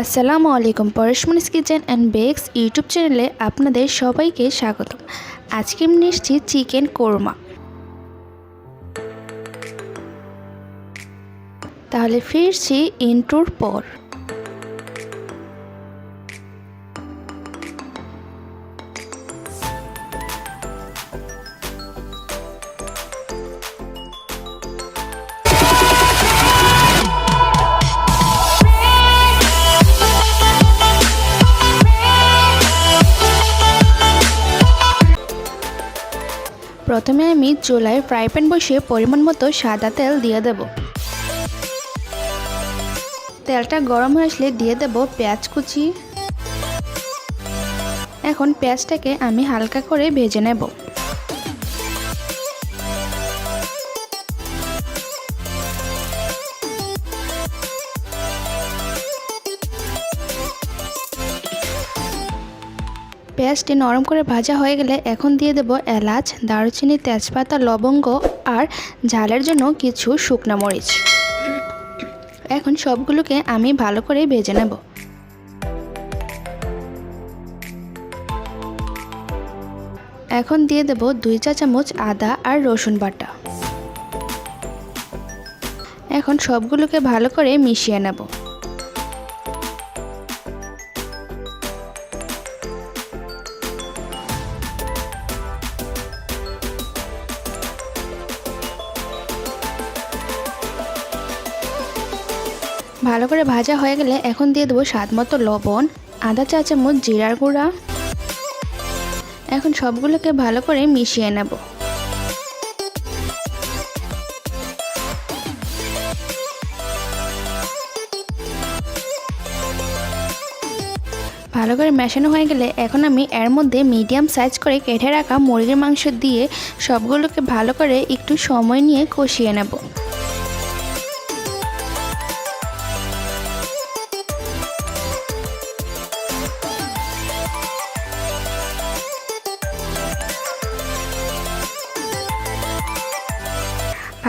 আসসালামু আলাইকুম Parashmani's kitchen and bakes YouTube চ্যানেলে আপনাদের সবাইকে স্বাগত আজকে আমি নিচ্ছি চিকেন কোরমা। তাহলে ফিরছি ইন্টুর পর। প্রথমে আমি চুলায় ফ্রাই প্যান বসিয়ে পরিমাণ মতো সাদা তেল দিয়ে দেব। তেলটা গরম হয়ে আসলে দিয়ে দেব পেঁয়াজ কুচি। এখন পেঁয়াজটাকে আমি হালকা করে ভেজে নেব। পেঁয়াজটি নরম করে ভাজা হয়ে গেলে এখন দিয়ে দেব এলাচ, দারুচিনি, তেজপাতা, লবঙ্গ আর ঝালের জন্য কিছু শুকনো মরিচ। এখন সবগুলোকে আমি ভালো করে ভেজে নেব। এখন দিয়ে দেব দুই চা চামচ আদা আর রসুন বাটা। এখন সবগুলোকে ভালো করে মিশিয়ে নেব। ভালো করে ভাজা হয়ে গেলে এখন দিয়ে দেবো স্বাদ মতো লবণ, আদা চা চামচ জিরার গুঁড়া। এখন সবগুলোকে ভালো করে মিশিয়ে নেব। ভালো করে মেশানো হয়ে গেলে এখন আমি এর মধ্যে মিডিয়াম সাইজ করে কেটে রাখা মুরগির মাংস দিয়ে সবগুলোকে ভালো করে একটু সময় নিয়ে কষিয়ে নেব।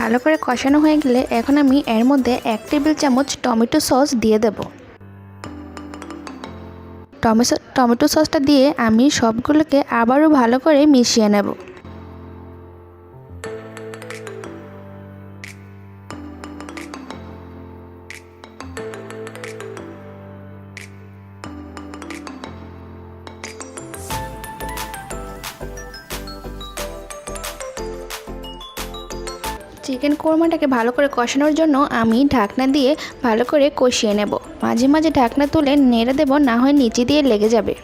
ভালো করে কষানো হয়ে গেলে এখন আমি এর মধ্যে এক টেবিল চামচ টমেটো সস দিয়ে দেব। টমেটো টমেটো সসটা দিয়ে আমি সবগুলোকে আবারও ভালো করে মিশিয়ে নেব। চিকেন কোরমাটাকে ভালো করে কষানোর জন্য আমি ঢাকনা দিয়ে ভালো করে কষিয়ে নেব। মাঝে মাঝে ঢাকনা তুলে নেড়ে দেব, না হয় নিচে দিয়ে লেগে যাবে।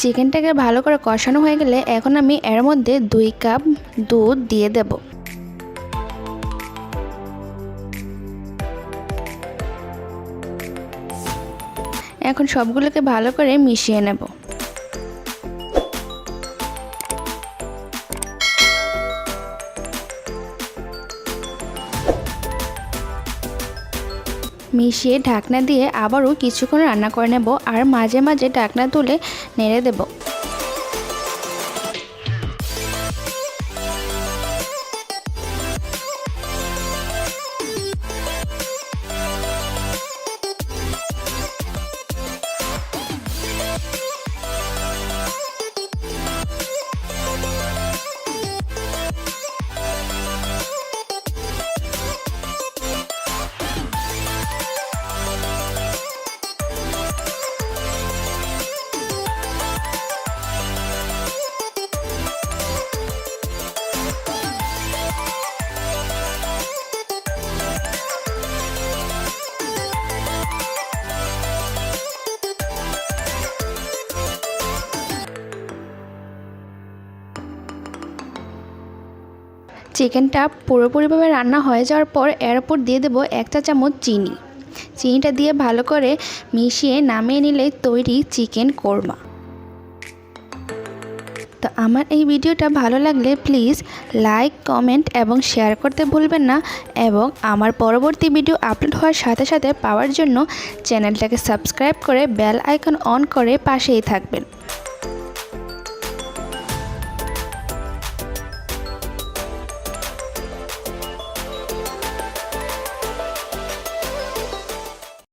চিকেনটাকে ভালো করে কষানো হয়ে গেলে এখন আমি এর মধ্যে দুই কাপ দুধ দিয়ে দেব। এখন সবগুলোকে ভালো করে মিশিয়ে নেব। মিশিয়ে ঢাকনা দিয়ে আবারও কিছুক্ষণ রান্না করে নেব আর মাঝে মাঝে ঢাকনা তুলে নেড়ে দেব। চিকেনটা পুরোপুরিভাবে রান্না হয়ে যাওয়ার পর এর উপর দিয়ে দেবো এক চা চামচ চিনি। চিনিটা দিয়ে ভালো করে মিশিয়ে নামিয়ে নিলে তৈরি চিকেন কোরমা। তো আমার এই ভিডিওটা ভালো লাগলে প্লিজ লাইক, কমেন্ট এবং শেয়ার করতে ভুলবেন না এবং আমার পরবর্তী ভিডিও আপলোড হওয়ার সাথে সাথে পাওয়ার জন্য চ্যানেলটাকে সাবস্ক্রাইব করে বেল আইকন অন করে পাশেই থাকবেন।